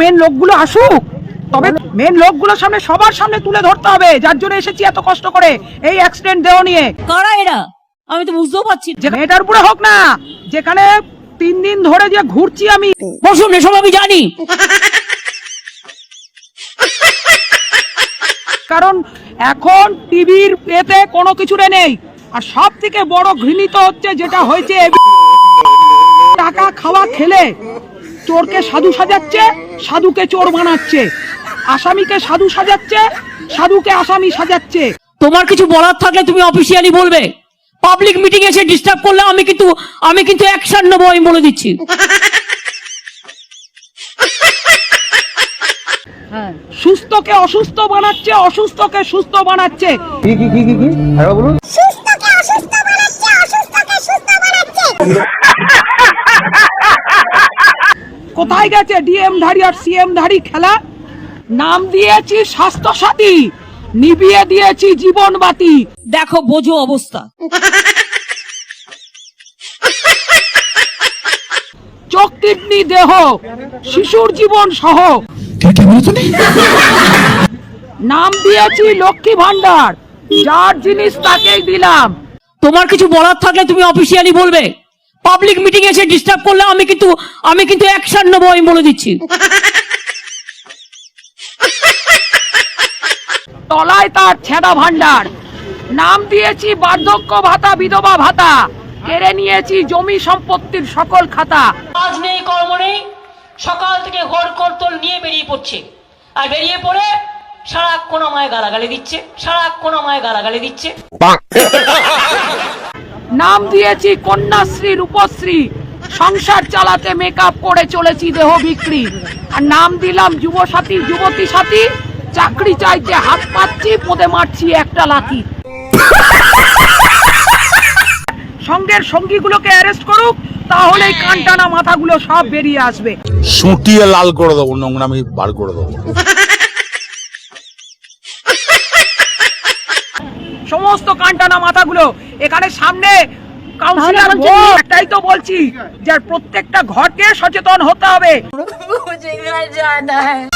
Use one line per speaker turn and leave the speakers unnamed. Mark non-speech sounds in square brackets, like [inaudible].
Main লোকগুলো আসুক। তবে মেন লোকগুলোর সামনে সবার সামনে তুলে ধরতে হবে যার জন্য এসেছি এত কষ্ট করে এই অ্যাক্সিডেন্ট দেহ নিয়ে।
কারা এরা? আমি তো বুঝতেও পারছি
যে মেয়েটার উপরে হোক না যেখানে তিন দিন ধরে যে ঘুরছি আমি।
বসুন এসব আমি জানি।
কারণ এখন টিভির এতে কোনো কিছুরে নেই। আর সব থেকে বড় ঘৃণিত হচ্ছে যেটা হয়েছে টাকা খাওয়া খেলে। চোরকে সাধু সাজাচ্ছে সাধুকে চোর বানাচ্ছে। আসামিকে সাধু সাজাচ্ছে সাধুকে আসামি সাজাচ্ছে।
তোমার কিছু বলার থাকলে তুমি অফিসিয়ালি বলবে। পাবলিক মিটিং এসে ডিস্টার্ব করলে আমি কিন্তু আমি কিন্তু অ্যাকশন নেব আমি বলে দিচ্ছি।
সুস্থকে অসুস্থ বানাচ্ছে অসুস্থকে সুস্থ বানাচ্ছে।
কি কি কি কি বলুন
কোথায় গেছে? ডিএম ধারী আর সিএম ধারী খেলা? নাম দিয়েছি স্বাস্থ্য সাথী নিবিয়ে দিয়েছি জীবন বাতি
দেখো বোঝো অবস্থা।
চোখ কিডনি দেহ শিশুর জীবন সহ। নাম দিয়েছি লক্ষ্মী ভান্ডার যার জিনিস তাকেই দিলাম।
তোমার কিছু বলার থাকলে তুমি অফিসিয়ালি বলবে। পাবলিক মিটিং এসে ডিস্টার্ব করলে আমি কিন্তু আমি কিন্তু অ্যাকশন নেব আমি বলে দিচ্ছি।
তলায় তার ছেঁড়া ভান্ডার নাম দিয়েছি বার্ধক্য ভাতা বিধবা ভাতা। কেড়ে নিয়েছি জমি সম্পত্তির সকল খাতা।
কাজ নেই কর্ম নেই। সকাল থেকে ঘর করতল নিয়ে বেরিয়ে পড়ছে। আর বেরিয়ে পড়ে সারাক্ষণ আমায় গালাগালি দিচ্ছে সারাক্ষণ আমায় গালাগালি দিচ্ছে।
নাম দিয়েছি কন্যাশ্রী রূপশ্রী। সংসার চালাতে মেকআপ করে চলেছি দেহ বিক্রি। আর নাম দিলাম যুব সাথী যুবতী সাথী চাকরি চাইতে হাত পাচ্ছি পদে মারছি একটা লাথি সঙ্গের সঙ্গীগুলোকে অ্যারেস্ট করুক তাহলে কানটানা মাথাগুলো সব বেরিয়ে আসবে।
সুটিয়ে লাল করে দেবো নোংরামি বার করে দেবো।
সমস্ত কানটানা মাথাগুলো এখানে সামনে কাউন্সিলর ভোট। একটাই তো বলছি যে প্রত্যেকটা ঘরকে সচেতন হতে হবে। [laughs]